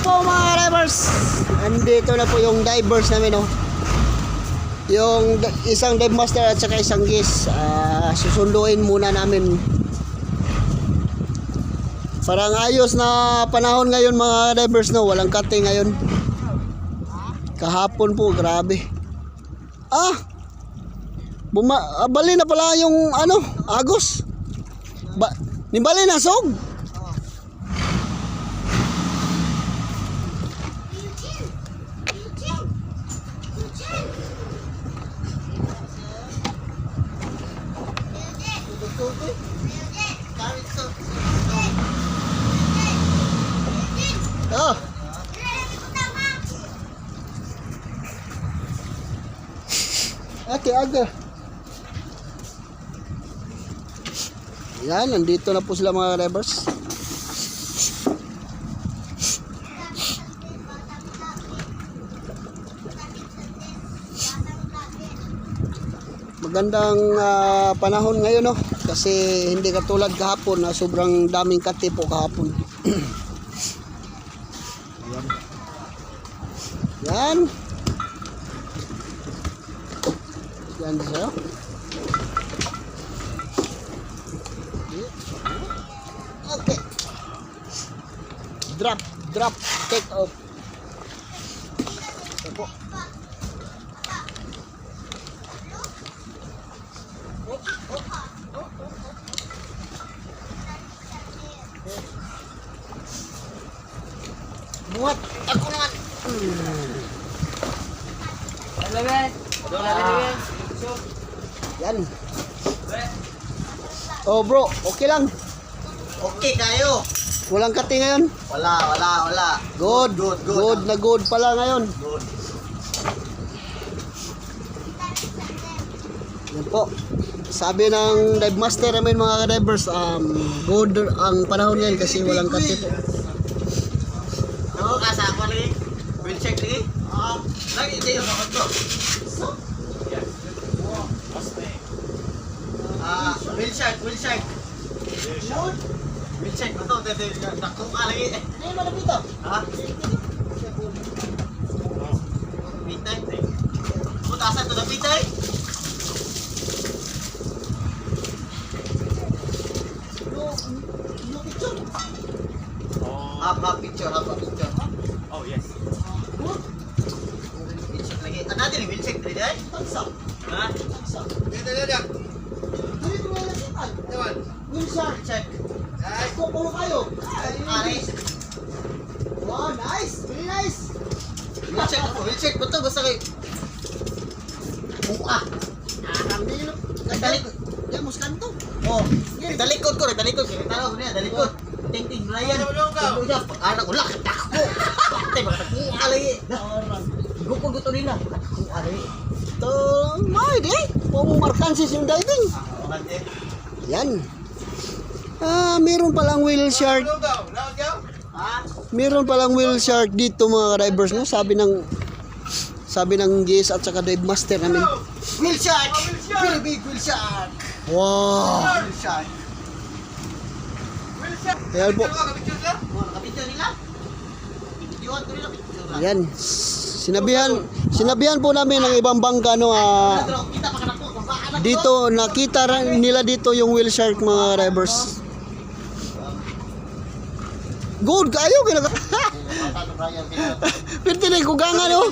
po mga divers. Andito na po yung divers namin oh. Yung isang dive master at saka isang guest. Ah, susunduin muna namin. Parang ayos na panahon ngayon mga divers no. Walang cutting ngayon. Kahapon po, grabe. Ah! Buma ah, bali na pala yung ano, Agos. Ba, ni bali na sog. Ah. Ate, aga. Yan, nandito na po sila mga drivers. Magandang ah, panahon ngayon no kasi hindi katulad kahapon na sobrang daming kati po kahapon. Yan. Yan siya. Okay. Drop, drop, take off. Ito po. Buhat ako naman. Yan. Oh bro, okay lang. Okay kayo. Walang kati ngayon. Wala, wala, wala. Good, Good, good, good na good pala ngayon. Good. Yan po. Sabi ng dive master namin mga divers, um, good ang panahon yan kasi walang kati po. Ano, kasa ako lagi? Will check lagi? Ah, lagi ito yung kapag ko. Ah, will check, will check. Will check ba to? Dito yung dako ka lagi. Ano yung dito? Ha? Pitay. Putasan to na pitay. Half, half picture, half, half picture. Oh, yes. Will check lagi. Ah, natin yung will check dali dahil? Ha? Dito, dito, dito. Will check. Ay, kukulo kayo. aris. Wow, nice. Very nice. Will check ako, will check. Bato, basta kay... Buka. Ah, kami yun. Nagdalikod. Yan, muskan to. Oh, nagdalikod ko, nagdalikod. Kaya tawag niya, dalikod. Ting-ting, Ryan. Ito siya, pag-anak ko, lakit ako. Patay, magkakuha lagi. Gukul gusto nila. Magkakuha lagi. To, may di. Pumarkansis yung diving. Ah. Yan. Ah, meron palang whale shark. Ha? Meron palang whale shark dito mga divers no. Sabi ng sabi ng guest at saka dive master namin. Will shark! Very big will shark! Wow. Will shark! Ayan po. Oh, nakapicture nila? Iwan ko nila picture lang. Yan. Sinabihan sinabihan po namin ng ibang bangka no ah, na dito nakita nila dito yung whale shark mga divers. Good kayo kina Pero tinay ko ganga no.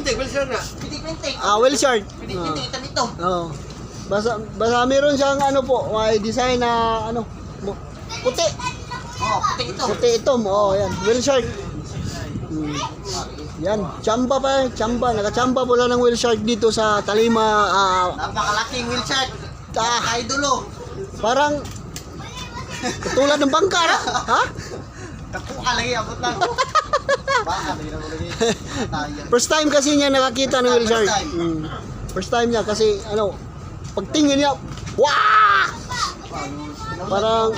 Ah, whale shark. Pintik-pintik, ito nito. Oo. Basta, basta meron siyang ano po, may design na ano, puti. Oh, putik ito. Puti ito, oh, yan. Whale shark. Hmm. Yan, chamba pa, chamba. Nakachamba po lang ng whale shark dito sa Talima. ah, Napakalaking will shark. ah, Idolo. parang katulad ng bangka, ha? Kakuha lagi, abot lang. Baka, lagi na ko lagi. First time kasi niya nakakita ng whale First shark. time. Hmm. First time niya kasi ano, pagtingin niya, wah! Parang.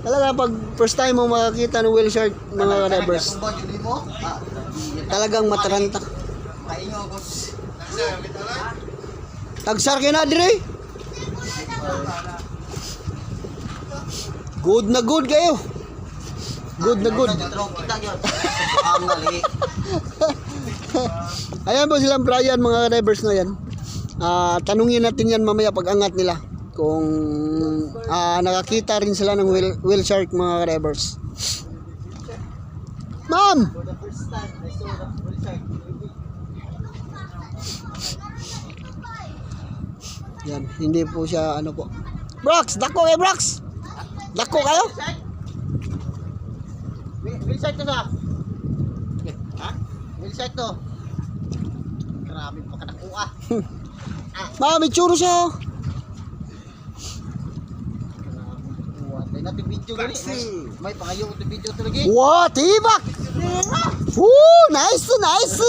Talaga pag first time mo makakita ng whale shark mga divers? Ah, talagang mataranta. Tagsar na dire. Good na good kayo. Good na good. Ayan po silang Brian mga drivers na yan. Ah, tanungin natin yan mamaya pag angat nila kung ah, nakakita rin sila ng whale, whale shark mga drivers. Ma'am! Yan, hindi po siya ano po. Brox, dako kayo Brox! Dako kayo? Will will shark to sa? Ha? Will shark to? Grabe pa kanakuha. Ma'am, itsuro siya. oh. May natin video gani. May pangayo ito video ito lagi. Wow, tibak! Woo, nice, nice!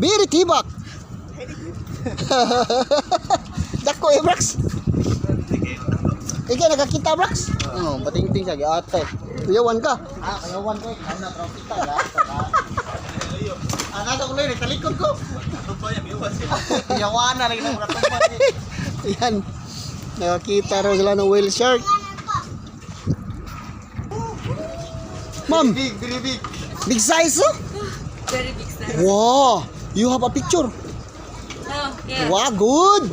Very tibak! Dako eh, Ikaw nakakita, Brox? Oh, bating-ting sa ate. Iyawan ka. Ah, kayawan ko. Ano na trophy ta ya. Ah, nasa ko lang, talikod ko. Kayawan na lagi na mga tumba. Ayan. Nakakita raw sila ng whale shark. Ma'am, Big, very big. big size oh? Very big size. Wow! You have a picture. Oh, yeah. Wow, good!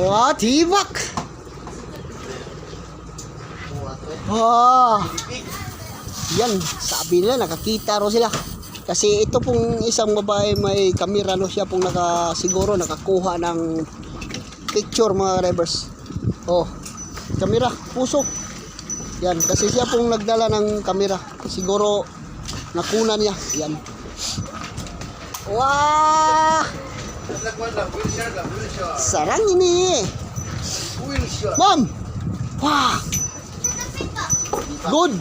Wow, tibak! Wow! Yan, sabi nila nakakita raw sila. Kasi ito pong isang babae may kamera no siya pong naka siguro nakakuha ng picture mga drivers. Oh, kamera, puso. Yan, kasi siya pong nagdala ng kamera. Siguro nakuna niya. Yan. Wah! Sarang ini. Ma'am! Wah! Good!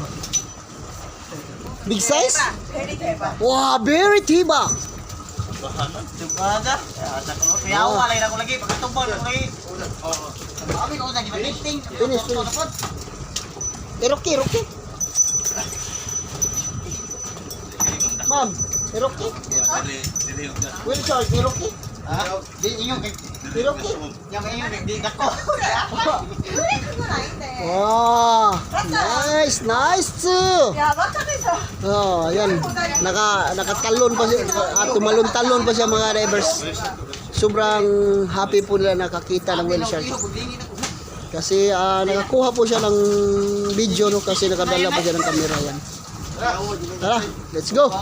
Big size? Wow, very tiba. Tumaga. Kayawan lagi na ko lagi. Pagkatumbang na ko lagi. Kami ko sa gibating. Finish, finish. Ma'am? Will Charles, Eroki? Ha? Di inyo kay Eroki? yang inyo kay di dako. Wow! Nice, nice too! Yeah, baka kayo. Oh, ayan. Naka nakatalon pa siya, at tumalon-talon pa siya mga drivers. Sobrang happy po nila nakakita ng whale shark. Kasi ah, nakakuha po siya ng video no kasi nakadala pa siya ng camera yan. Tara, let's go.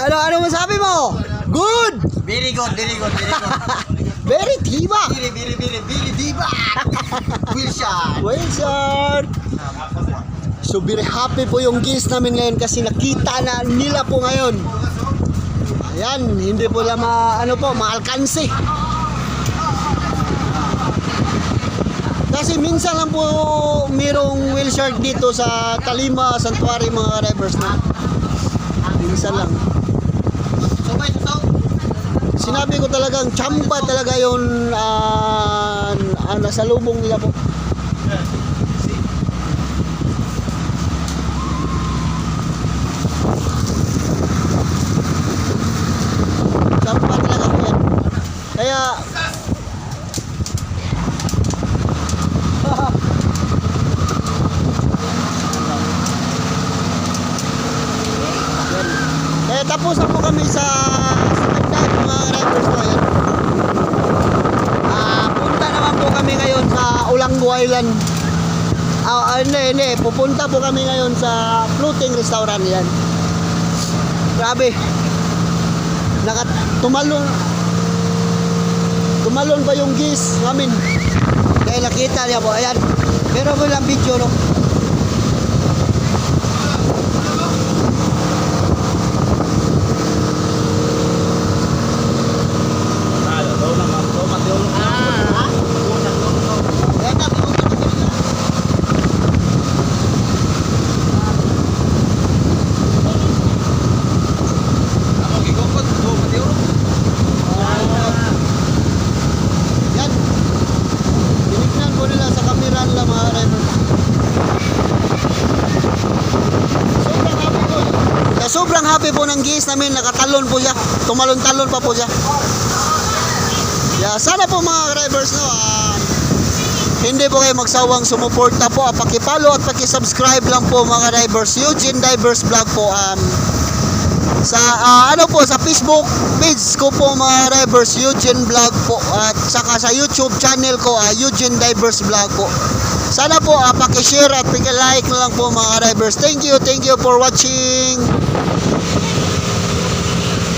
Ano ano masabi mo? Good. Very good, very good, very good. Very. Very, very, very, very diba. Wilshire. Well, sir. So very happy po yung guest namin ngayon kasi nakita na nila po ngayon. Ayan, hindi po na ma, ano po, maalkansi. Kasi minsan lang po mayroong whale shark dito sa Talima, Santuari mga drivers na. Minsan lang. Sinabi ko talagang chamba talaga yung ah, ah, nasa lubong nila po. Chamba talaga yan. Kaya. Kaya tapos na po kami sa Stagdag mga riders ko yan. Ah, punta naman po kami ngayon sa Ulanggo Island. Ah, ah, hindi, hindi. Pupunta po kami ngayon sa floating restaurant yan. Grabe. Naka, tumalon. Tumalon pa yung gis namin. Kaya nakita niya po. Ayan. Pero po lang video, no? Yan. Tinignan po nila sa kamera nila mga driver. Sobrang happy po. Kaya happy po ng gis namin. Nakatalon po siya. Tumalon-talon pa po siya. Kaya sana po mga drivers no, ah, hindi po kayo magsawang sumuporta po. Ah, pakipollow at pakisubscribe lang po mga divers. Eugene Divers Vlog po. Um, sa ah, ano po sa Facebook page ko po mga divers Eugene Vlog po at saka sa YouTube channel ko ah, Eugene Divers Vlog po. Sana po ah, paki-share at paki-like na lang po mga divers. Thank you, thank you for watching.